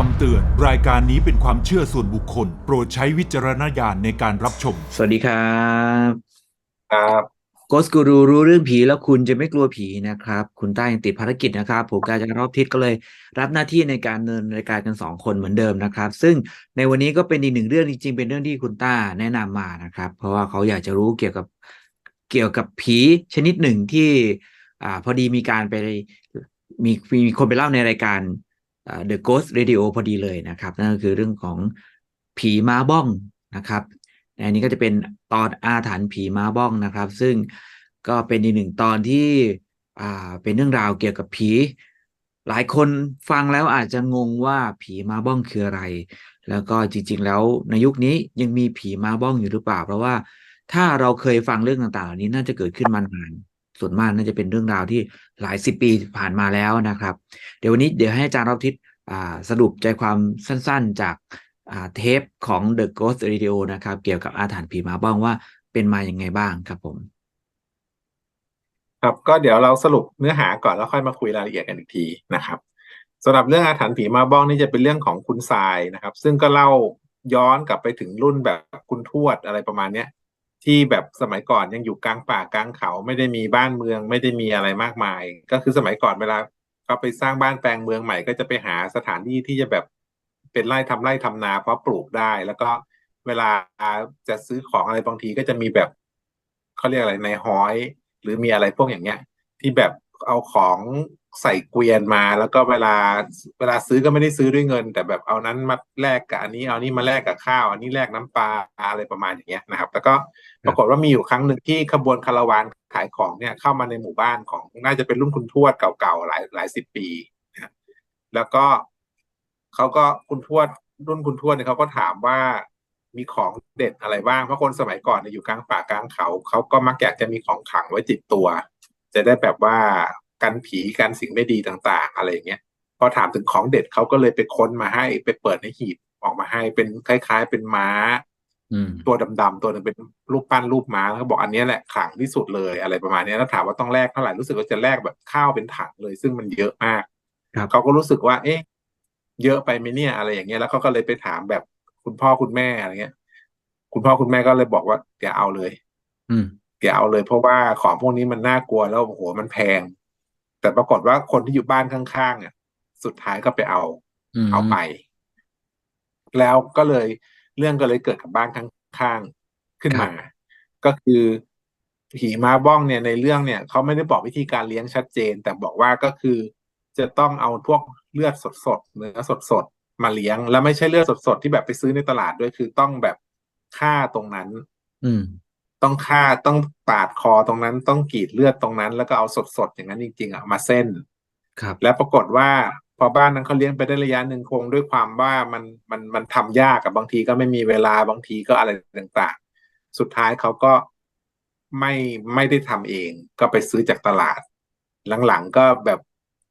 คำเตือน รายการนี้เป็นความเชื่อส่วนบุคคล โปรดใช้วิจารณญาณในการรับชม สวัสดีครับครับโกสกูรูรู้เรื่องผีแล้วคุณจะไม่กลัวผีนะครับ คุณต้ายังติดภารกิจนะครับ ผมกาจะรอบทิศก็เลยรับหน้าที่ในการดำเนินรายการกันสองคนเหมือนเดิมนะครับ ซึ่งในวันนี้ก็เป็นอีกหนึ่งเรื่องจริงๆ เป็นเรื่องที่คุณต้าแนะนำมานะครับ เพราะว่าเขาอยากจะรู้เกี่ยวกับเกี่ยวกับผีชนิดหนึ่งที่ อ่าพอดีมีการไปมีมีคนไปเล่าในรายการอ่า The Ghost Radio พอดีเลยนะครับ นั่นก็คือเรื่องของผีม้าบ้องนะครับอันนี้ก็จะเป็นตอนอาถรรพ์ผีม้าบ้องนะครับ ซึ่งก็เป็นอีกหนึ่งตอนที่เป็นเรื่องราวเกี่ยวกับผี หลายคนฟังแล้วอาจจะงงว่าผีม้าบ้องคืออะไร แล้วก็จริง ๆ แล้วในยุคนี้ยังมีผีม้าบ้องอยู่หรือเปล่า เพราะว่าถ้าเราเคยฟังเรื่องต่างๆ เหล่านี้น่าจะเกิดขึ้นมานาน ส่วนมากน่าจะเป็นเรื่องราวที่หลายสิบปีผ่านมาแล้วนะครับ เดี๋ยววันนี้เดี๋ยวให้อาจารย์รอบทิศสรุปใจความสั้นๆจากเทปของ The Ghost Radio นะครับ เกี่ยวกับอาถรรพ์ผีมาบ้องว่าเป็นมาอย่างไงบ้างครับผม ครับก็เดี๋ยวเราสรุปเนื้อหาก่อนแล้วค่อยมาคุยรายละเอียดกันอีกทีนะครับสำหรับเรื่องอาถรรพ์ผีมาบ้องนี่จะเป็นเรื่องของคุณทรายนะครับ ซึ่งก็เล่าย้อนกลับไปถึงรุ่นแบบคุณทวดอะไรประมาณเนี้ย ที่แบบสมัยก่อนยังอยู่กลางป่ากลางเขา ไม่ได้มีบ้านเมือง ไม่ได้มีอะไรมากมาย ก็คือสมัยก่อนเวลาเขาไปสร้างบ้านแปลงเมืองใหม่ ก็จะไปหาสถานที่ที่จะแบบเป็นไร่ทำไร่ทำนาเพราะปลูกได้ แล้วก็เวลาจะซื้อของอะไรบางทีก็จะมีแบบเขาเรียกอะไรในห้อย หรือมีอะไรพวกอย่างเงี้ย ที่แบบเอาของ ใส่เกวียนมา แล้วก็เวลาเวลาซื้อก็ไม่ได้ซื้อด้วยเงิน แต่แบบเอานั้นมาแลกกับอันนี้เอานี้มาแลกกับข้าว อันนี้แลกน้ำปลาอะไรประมาณอย่างเงี้ยนะครับ แล้วก็ปรากฏว่ามีอยู่ครั้งหนึ่งที่ขบวนคาราวานขายของเนี่ยเข้ามาในหมู่บ้านของน่าจะเป็นรุ่นคุณทวดเก่าๆหลายหลายสิบปีนะแล้วก็เขาก็คุณทวดรุ่นคุณทวดเนี่ยเขาก็ถามว่ามีของเด็ดอะไรบ้างเพราะคนสมัยก่อนเนี่ยอยู่กลางป่ากลางเขาเขาก็มักอยากจะมีของขังไว้ติดตัว จะได้แบบว่า กันผีกันสิ่งไม่ดีต่างๆ อะไรอย่างเงี้ยพอถามถึงของเด็ดเขาก็เลยไปค้นมาให้ไปเปิดในหีบออกมาให้เป็นคล้าย ๆ เป็นม้าอืมตัวดำๆตัวหนึงเป็นรูปปั้นรูปม้าแล้วเขาบอกอันเนี้ยแหละขลังที่สุดเลยอะไรประมาณเนี้ยแล้วถามว่าต้องแลกเท่าไหร่รู้สึกว่าจะแลกแบบข้าวเป็นถังเลย ซึ่งมันเยอะมากครับเขาก็รู้สึกว่า เอ๊ะ เยอะไปไหมเนี่ยอะไรอย่างเงี้ยแล้วเขาก็เลยไปถามแบบคุณพ่อคุณแม่อะไรเงี้ย คุณพ่อคุณแม่ก็เลยบอกว่าแกเอาเลย อืมแกเอาเลยเพราะว่าของพวกนี้มันน่ากลัวแล้วโอ้โหมันแพง แต่ปรากฏว่าคนที่อยู่บ้านข้างๆอะสุดท้ายก็ไปเอาอืมเอาไป แล้วก็เลยเรื่องก็เลยเกิดกับบ้านข้างๆขึ้นมา ก็คือผีม้าบ้องเนี่ยในเรื่องเนี่ยเขาไม่ได้บอกวิธีการเลี้ยงชัดเจน แต่บอกว่าก็คือจะต้องเอาพวกเลือดสดๆเนื้อสดๆมาเลี้ยง แล้วไม่ใช่เลือดสดๆที่แบบไปซื้อในตลาดด้วยคือต้องแบบฆ่าตรงนั้น อืม ต้องฆ่าต้องปาดคอตรงนั้นต้องกรีดเลือดตรงนั้น แล้วก็เอาสดๆอย่างนั้นจริง ๆอะมาเส้นครับ แล้วปรากฏว่าพอบ้านนั้นเขาเลี้ยงไปได้ระยะหนึ่งคงด้วยความว่ามันมันมันทำยากกับบางทีก็ไม่มีเวลาบางทีก็อะไรต่างๆ สุดท้ายเขาก็ไม่ไม่ได้ทำเอง ก็ไปซื้อจากตลาด หลังๆก็แบบ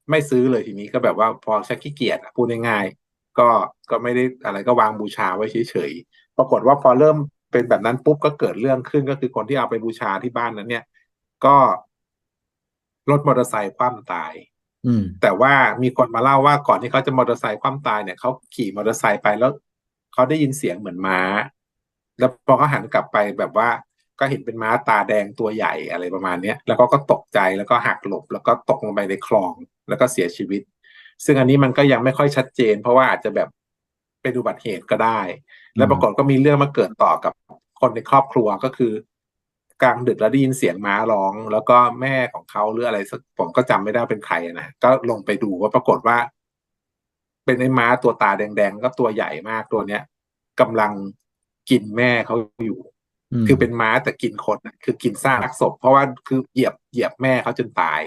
ไม่ซื้อเลยทีนี้ก็แบบว่าพอชักขี้เกียจอะพูดง่ายๆก็ก็ไม่ได้อะไรก็วางบูชาไว้เฉยๆปรากฏว่าพอเริ่ม เป็นแบบนั้นปุ๊บก็เกิดเรื่องขึ้นก็คือคนที่เอาไปบูชาที่บ้านนั้น เนี่ย ก็รถมอเตอร์ไซค์คว่ำตายอืมแต่ว่ามีคนมาเล่าว่าก่อนที่เขาจะมอเตอร์ไซค์คว่ำตายเนี่ยเขาขี่มอเตอร์ไซค์ไปแล้วเขาได้ยินเสียงเหมือนม้า แล้วพอเขาหันกลับไปแบบว่าก็เห็นเป็นม้าตาแดงตัวใหญ่อะไรประมาณเนี้ย แล้วก็ก็ตกใจแล้วก็หักหลบ แล้วก็ตกลงไปในคลอง แล้วก็เสียชีวิต ซึ่งอันนี้มันก็ยังไม่ค่อยชัดเจน เพราะว่าอาจจะแบบ เป็นอุบัติเหตุก็ได้ แล้วปรากฏก็มีเรื่องมาเกิดต่อกับคนในครอบครัวก็คือกลางดึกแล้วได้ยินเสียงม้าร้อง แล้วก็แม่ของเขาหรืออะไรสักผมก็จำไม่ได้ว่าเป็นใครนะก็ลงไปดูว่าปรากฏว่า เป็นไอ้ม้าตัวตาแดงๆก็ตัวใหญ่มากตัวเนี้ยกำลังกินแม่เขาอยู่มคือเป็นม้าแต่กินคนน่ะคือกินซากศพ เพราะว่าคือเหยียบเหยียบแม่เขาจนตาย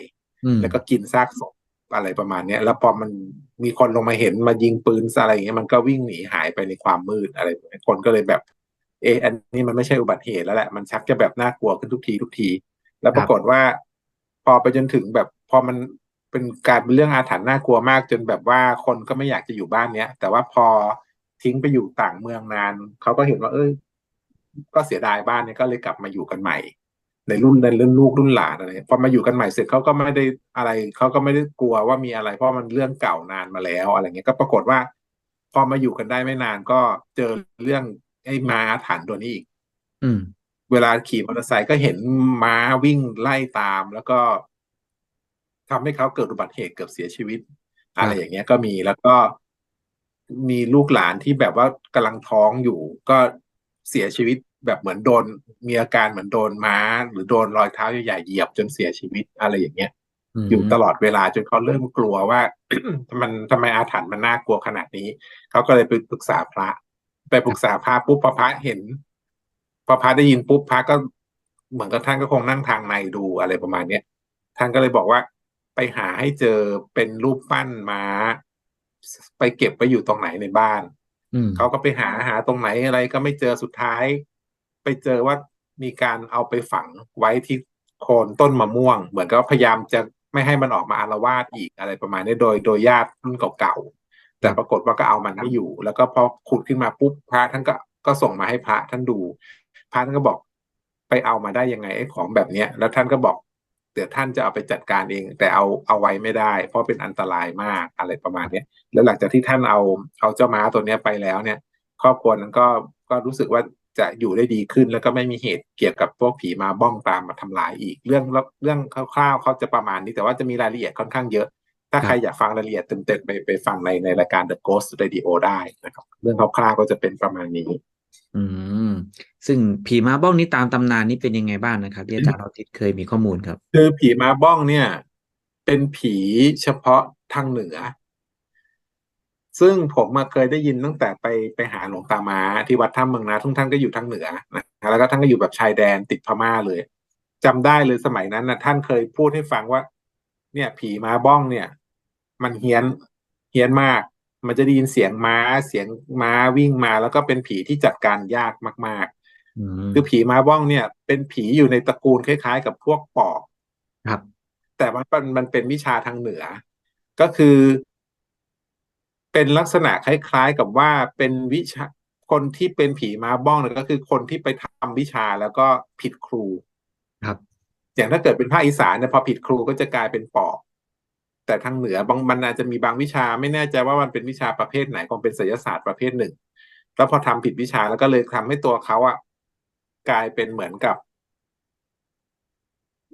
อืมแล้วก็กินซากศพอะไรประมาณเนี้ย แล้วพอมัน มีคนลงมาเห็นมายิงปืนอะไรอย่างเงี้ยมันก็วิ่งหนีหายไปในความมืดอะไรคนก็เลยแบบ เอออันนี้มันไม่ใช่อุบัติเหตุแล้วแหละมันชักจะแบบน่ากลัวขึ้นทุกทีทุกที แล้วปรากฏว่า พอไปจนถึงแบบพอมันเป็นการเป็นเรื่องอาถรรพ์น่ากลัวมาก จนแบบว่าคนก็ไม่อยากจะอยู่บ้านเนี้ย แต่ว่าพอทิ้งไปอยู่ต่างเมืองนานเขาก็เห็นว่า เอ้ยก็เสียดายบ้านเนี้ยก็เลยกลับมาอยู่กันใหม่ ในรุ่นในรุ่นลูกรุ่นหลานอะไรพอมาอยู่กันใหม่เสร็จเขาก็ไม่ได้อะไรเขาก็ไม่ได้กลัวว่ามีอะไร เพราะมันเรื่องเก่านานมาแล้วอะไรเงี้ยก็ปรากฏว่าอมาอยู่กันได้ไม่นานก็เจอเรื่องไอ้ม้าอาถรรพ์ตัวนี้อีกอืมเวลาขี่มอเตอร์ไซค์ก็เห็นม้าวิ่งไล่ตามแล้วก็ทำให้เขาเกิดอุบัติเหตุเกือบเสียชีวิต อะไรอย่างเงี้ยก็มีแล้วก็มีลูกหลานที่แบบว่ากำลังท้องอยู่ ก็เสียชีวิต แบบเหมือนโดนมีอาการเหมือนโดนม้า หรือโดนรอยเท้าใหญ่ๆเหยียบจนเสียชีวิตอะไรอย่างเงี้ยมอยู่ตลอดเวลาจนเขาเริ่มกลัวว่ามันทำไมอาถรรพ์มันน่ากลัวขนาดนี้เขาก็เลยไปปรึกษาพระ ไปปรึกษาพระปุ๊บพอพระเห็นพอพระได้ยินปุ๊บพระก็เหมือนกับท่านก็คงนั่งทางในดูอะไรประมาณเนี้ยท่านก็เลยบอกว่าไปหาให้เจอเป็นรูปปั้นม้า ไปเก็บไปอยู่ตรงไหนในบ้านอืมเขาก็ไปหาหาตรงไหนอะไรก็ไม่เจอสุดท้าย ไปเจอว่ามีการเอาไปฝังไว้ที่โคนต้นมะม่วง เหมือนกับพยายามจะไม่ให้มันออกมาอารวาสอีกอะไรประมาณนี้โดยโดยญาติรุ่นเก่าๆแต่ปรากฏว่าก็เอามันไม่อยู่ แล้วก็พอขุดขึ้นมาปุ๊บพระท่านก็ก็ส่งมาให้พระท่านดู พระท่านก็บอกไปเอามาได้ยังไงไอ้ของแบบเนี้ย แล้วท่านก็บอกเดี๋ยวท่านจะเอาไปจัดการเอง แต่เอาเอาไว้ไม่ได้ เพราะเป็นอันตรายมากอะไรประมาณเนี้ยแล้วหลังจากที่ท่านเอาเอาเจ้าม้าตัวเนี้ยไปแล้วเนี่ย ครอบครัวนั้นก็ก็รู้สึกว่า จะอยู่ได้ดีขึ้น แล้วก็ไม่มีเหตุเกี่ยวกับพวกผีมาบ้องตามมาทำลายอีก เรื่องเรื่องคร่าวๆเขาจะประมาณนี้แต่ว่าจะมีรายละเอียดค่อนข้างเยอะ ถ้าใครอยากฟังรายละเอียดเต็มๆไปไปฟังในในรายการ The Ghost Radio ได้นะครับ เรื่องคร่าวๆก็จะเป็นประมาณนี้ อืมซึ่งผีม้าบ้องนี้ตามตำนานนี้เป็นยังไงบ้างนะครับที่อาจารย์เราทิศเคยมีข้อมูลครับ คือผีมาบ้องเนี่ย เป็นผีเฉพาะทางเหนือ ซึ่งผมมาเคยได้ยินตั้งแต่ไปไปหาหลวงตามาที่วัดถ้ำเมืองนาทุกท่านก็อยู่ทางเหนือนะแล้วก็ท่านก็อยู่แบบชายแดนติดพม่าเลยจำได้เลยสมัยนั้นนะท่านเคยพูดให้ฟังว่า เนี่ย ผีม้าบ้องเนี่ย มันเฮี้ยนเฮี้ยนมาก มันจะได้ยินเสียงม้าเสียงม้าวิ่งมา แล้วก็เป็นผีที่จัดการยากมากอืมๆคือผีม้าบ้องเนี่ย เป็นผีอยู่ในตระกูลคล้ายๆ กับพวกปอบครับ แต่ว่ามันมันเป็นวิชาทางเหนือ ก็คือ เป็นลักษณะคล้ายๆกับว่าเป็นวิชาคนที่เป็นผีม้าบ้องเนี่ยก็คือคนที่ไปทำวิชาแล้วก็ผิดครูครับ อย่างถ้าเกิดเป็นภาคอีสานเนี่ยพอผิดครูก็จะกลายเป็นปอบแต่ทางเหนือบางมันอาจจะมีบางวิชาไม่แน่ใจว่ามันเป็นวิชาประเภทไหนคงเป็นศิลศาสตร์ประเภทหนึ่ง แล้วพอทำผิดวิชาแล้วก็เลยทำให้ตัวเขาอะกลายเป็นเหมือนกับ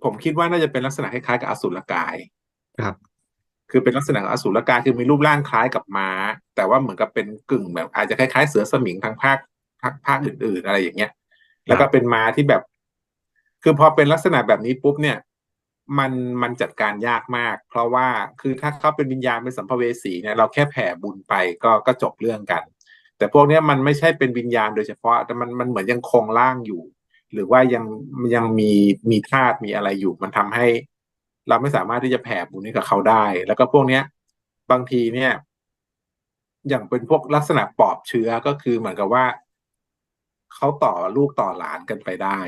ผมคิดว่าน่าจะเป็นลักษณะคล้ายๆกับอสุรกายครับ คือเป็นลักษณะของอสูรกายคือมีรูปร่างคล้ายกับม้า แต่ว่าเหมือนกับเป็นกึ่งแบบ อาจจะคล้ายๆเสือสมิงทางภาคภาคภาคอื่น ๆ อะไรอย่างเงี้ย แล้วก็เป็นม้าที่แบบ คือพอเป็นลักษณะแบบนี้ปุ๊บเนี่ย มันมันจัดการยากมาก เพราะว่าคือถ้าเขาเป็นวิญญาณเป็นสัมภเวสีเนี่ยเราแค่แผ่บุญไปก็ก็จบเรื่องกัน แต่พวกเนี้ยมันไม่ใช่เป็นวิญญาณโดยเฉพาะ แต่มันมันเหมือนยังคงร่างอยู่ หรือว่ายังยังมีมีธาตุมีอะไรอยู่ มันทำให้ เราไม่สามารถที่จะแผ่บุญให้กับเขาได้ แล้วก็พวกเนี้ย บางทีเนี่ย อย่างเป็นพวกลักษณะปอบเชื้อก็คือเหมือนกับว่าเขาต่อลูกต่อหลานกันไปได้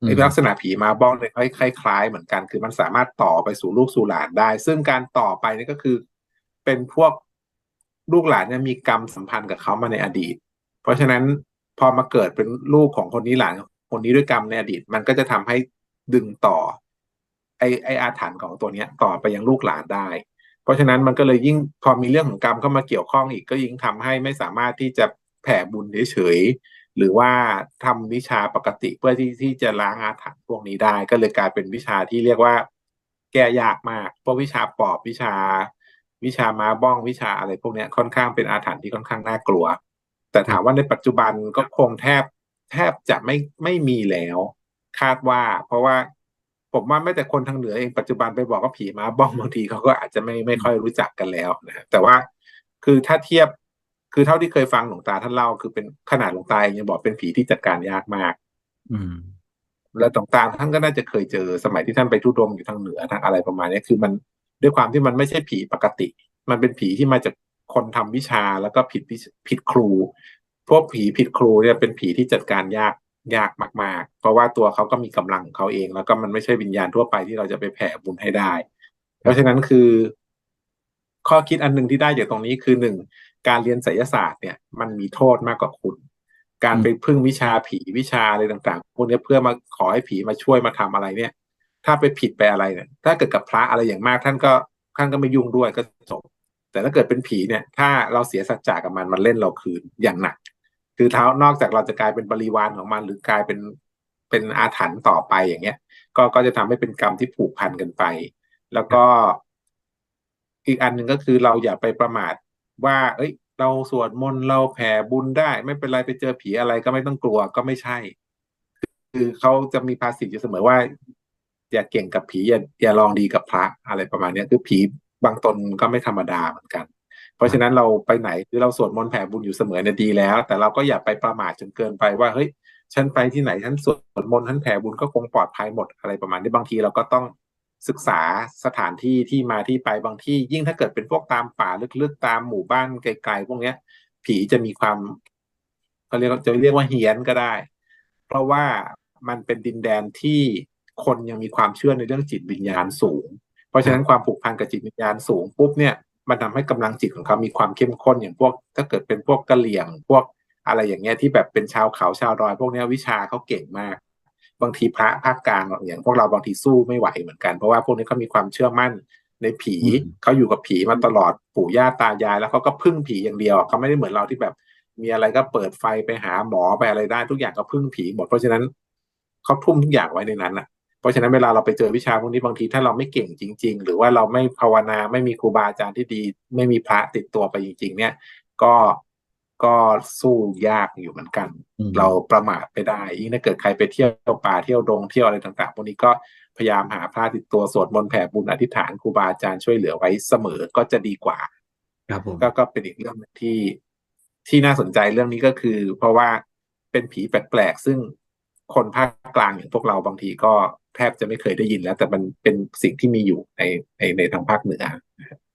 อืมไอ้ลักษณะผีมาบ้องเนี่ยคล้ายๆเหมือนกัน คือมันสามารถต่อไปสู่ลูกสู่หลานได้ ซึ่งการต่อไปนี่ก็คือ เป็นพวกลูกหลานเนี่ยมีกรรมสัมพันธ์กับเขามาในอดีต เพราะฉะนั้นพอมาเกิดเป็นลูกของคนนี้หลานของคนนี้ด้วยกรรมในอดีต มันก็จะทำให้ดึงต่อ ไอไออาถรรพ์ของตัวเนี้ยต่อไปยังลูกหลานได้ เพราะฉะนั้นมันก็เลยยิ่งพอมีเรื่องของกรรมเข้ามาเกี่ยวข้องอีกก็ยิ่งทำให้ไม่สามารถที่จะแผ่บุญเฉยๆหรือว่าทำวิชาปกติเพื่อที่ที่จะล้างอาถรรพ์พวกนี้ได้ ก็เลยกลายเป็นวิชาที่เรียกว่า แก้ยากมากพวกวิชาปอบวิชา วิชามาบ้องวิชาอะไรพวกนี้ค่อนข้างเป็นอาถรรพ์ที่ค่อนข้างน่ากลัว แต่ถามว่าในปัจจุบันก็คงแทบแทบจะไม่ไม่มีแล้ว คาดว่า เพราะว่า ผมว่าแม้แต่คนทางเหนือเองปัจจุบันไปบอกว่าผีม้าบ้องบางทีเขาก็อาจจะไม่ไม่ค่อยรู้จักกันแล้วนะฮะแต่ว่าคือถ้าเทียบคือเท่าที่เคยฟังหลวงตาท่านเล่าคือเป็นขนาดหลวงตาเองยังบอกเป็นผีที่จัดการยากมาก อืม แล้วต่างๆท่านก็น่าจะเคยเจอสมัยที่ท่านไปทุดงค์อยู่ทางเหนือทางอะไรประมาณเนี้ยคือมันด้วยความที่มันไม่ใช่ผีปกติ มันเป็นผีที่มาจากคนทำวิชาแล้วก็ผิดวิชผิดครูพวกผีผิดครูเนี่ยเป็นผีที่จัดการยาก ยากมาก ๆ เพราะว่าตัวเขาก็มีกำลังของเขาเอง แล้วก็มันไม่ใช่วิญญาณทั่วไปที่เราจะไปแผ่บุญให้ได้ เพราะฉะนั้นคือ ข้อคิดอันหนึ่งที่ได้จากตรงนี้คือหนึ่งการเรียนไสยศาสตร์เนี่ย มันมีโทษมากกว่าคุณ การไปพึ่งวิชาผีวิชาอะไรต่างๆพวกนี้เพื่อมาขอให้ผีมาช่วยมาทำอะไรเนี่ย ถ้าไปผิดไปอะไรเนี่ย ถ้าเกิดกับพระอะไรอย่างมาก ท่านก็ท่านก็ไม่ยุ่งด้วยก็จบแต่ถ้าเกิดเป็นผีเนี่ย ถ้าเราเสียสัจจะกับมันมันเล่นเราคืนอย่างหนัก คือเท้านอกจากเราจะกลายเป็นบริวารของมัน หรือกลายเป็นเป็นอาถรรพ์ต่อไปอย่างเงี้ย ก็ก็จะทำให้เป็นกรรมที่ผูกพันกันไป แล้วก็ อีกอันหนึ่งก็คือเราอย่าไปประมาทว่า เอ้ย เราสวดมนต์เราแผ่บุญได้ ไม่เป็นไรไปเจอผีอะไรก็ไม่ต้องกลัวก็ไม่ใช่ คือเขาจะมีภาษิตอยู่เสมอว่า อย่าเก่งกับผีอย่าอย่าลองดีกับพระอะไรประมาณเนี้ยคือผีบางตนก็ไม่ธรรมดาเหมือนกัน ราะฉะนั้นเราไปไหนคือเราสวดมนต์แผ่บุญอยู่เสมอเนี่ยดีแล้ว แต่เราก็อย่าไปประมาทจนเกินไปว่าเฮ้ยฉันไปที่ไหนฉันสวดมนต์ฉันแผ่บุญก็คงปลอดภัยหมดอะไรประมาณนี้บางทีเราก็ต้องศึกษาสถานที่ที่มาที่ไปบางที่ ยิ่งถ้าเกิดเป็นพวกตามป่าลึกๆตามหมู่บ้านไกลๆพวกเนี้ย ผีจะมีความเขาเรียกจะเรียกว่าเฮี้ยนก็ได้ เพราะว่ามันเป็นดินแดนที่คนยังมีความเชื่อในเรื่องจิตวิญญาณสูง เพราะฉะนั้นความผูกพันกับจิตวิญญาณสูงปุ๊บเนี่ย มันทำให้กำลังจิตของเขามีความเข้มข้นอย่างพวก ถ้าเกิดเป็นพวกกะเหลี่ยง พวกอะไรอย่างเงี้ยที่แบบเป็นชาวเขาชาวดอย พวกเนี้ยวิชาเขาเก่งมาก บางทีพระภาคกลางอย่างพวกเราบางทีสู้ไม่ไหวเหมือนกันเพราะว่าพวกนี้เขามีความเชื่อมั่นในผีอืมเขาอยู่กับผีมาตลอดปู่ย่าตายาย แล้วเขาก็พึ่งผีอย่างเดียวเขาไม่ได้เหมือนเราที่แบบ มีอะไรก็เปิดไฟไปหาหมอไปอะไรได้ทุกอย่างก็พึ่งผีหมดเพราะฉะนั้นเขาทุ่มทุกอย่างไว้ในนั้นน่ะ เพราะฉะนั้นเวลาเราไปเจอวิชาพวกนี้บางทีถ้าเราไม่เก่งจริง ๆ หรือว่าเราไม่ภาวนาไม่มีครูบาอาจารย์ที่ดี ไม่มีพระติดตัวไปจริง ๆ เนี่ยก็ก็สู้ยากอยู่เหมือนกันอืมเราประมาทไปได้ยิ่งถ้าเกิดใครไปเที่ยวป่าเที่ยวดงเที่ยวอะไรต่างๆพวกนี้ก็พยายามหาพระติดตัวสวดมนต์แผ่บุญอธิษฐานครูบาอาจารย์ช่วยเหลือไว้เสมอก็จะดีกว่า ครับผมก็ก็เป็นอีกเรื่องหนึ่งที่ที่น่าสนใจเรื่องนี้ก็คือ เพราะว่าเป็นผีแปลกๆซึ่งคนภาคกลางอย่างพวกเราบางทีก็ แทบจะไม่เคยได้ยินแล้ว แต่มันเป็นสิ่งที่มีอยู่ในในในทางภาคเหนือ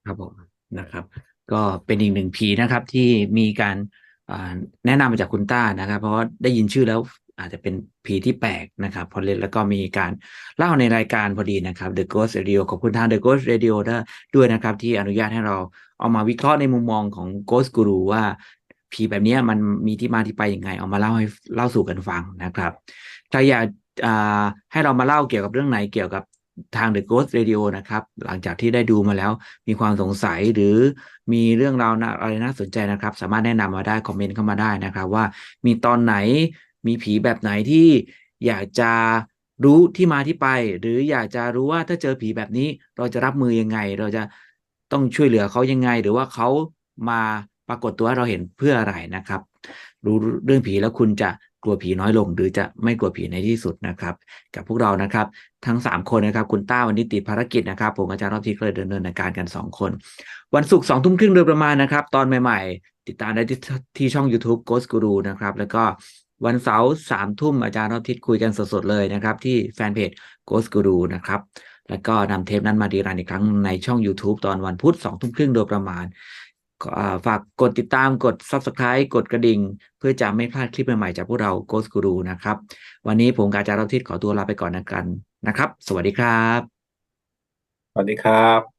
ครับผมนะครับ ก็เป็นอีกหนึ่งผีนะครับที่มีการแนะนำมาจากคุณต้านะครับ เพราะว่าได้ยินชื่อแล้วอาจจะเป็นผีที่แปลกนะครับพอเล่นแล้วก็มีการเล่าในรายการพอดีนะครับ The Ghost Radio ขอบคุณทาง The Ghost Radio ด้วยนะครับ ที่อนุญาตให้เราเอามาวิเคราะห์ในมุมมองของ Ghost Guru ว่าผีแบบนี้มันมีที่มาที่ไปยังไง เอามาเล่าให้เล่าสู่กันฟังนะครับ ถ้าอยากอ่า ให้เรามาเล่าเกี่ยวกับเรื่องไหนเกี่ยวกับทาง The Ghost Radio นะครับ หลังจากที่ได้ดูมาแล้วมีความสงสัยหรือมีเรื่องราวนะอะไรน่าสนใจนะครับ สามารถแนะนำมาได้ คอมเมนต์เข้ามาได้นะครับ ว่ามีตอนไหนมีผีแบบไหนที่อยากจะรู้ที่มาที่ไป หรืออยากจะรู้ว่าถ้าเจอผีแบบนี้เราจะรับมือยังไง เราจะต้องช่วยเหลือเขายังไง หรือว่าเขามาปรากฏตัวให้เราเห็นเพื่ออะไรนะครับ รู้เรื่องผีแล้วคุณจะ กลัวผีน้อยลง หรือจะไม่กลัวผีในที่สุดนะครับ กับพวกเรานะครับ ทั้ง 3 คนนะครับ คุณต้าวันนี้ติดภารกิจนะครับ ผมอาจารย์รอบที่เลยดำเนินการกัน 2 คน วันศุกร์สองทุ่มครึ่งโดยประมาณนะครับ ตอนใหม่ๆ ติดตามได้ที่ที่ช่อง YouTube Ghost Guru นะครับ แล้วก็วันเสาร์สามทุ่มอาจารย์รอบทิศคุยกันสดๆเลยนะครับ ที่แฟนเพจ Ghost Guru นะครับแล้วก็นำเทปนั้นมาดีรันอีกครั้งในช่อง YouTube ตอนวันพุธสองทุ่มครึ่งโดยประมาณ ฝากกดติดตามกด Subscribe กดกระดิ่ง เพื่อจะไม่พลาดคลิปใหม่ๆ จากพวกเรา Ghost Guru นะครับ วันนี้ผมกบอาจารย์รอบทิศขอตัวลาไปก่อนนะกันนะครับ สวัสดีครับ สวัสดีครับ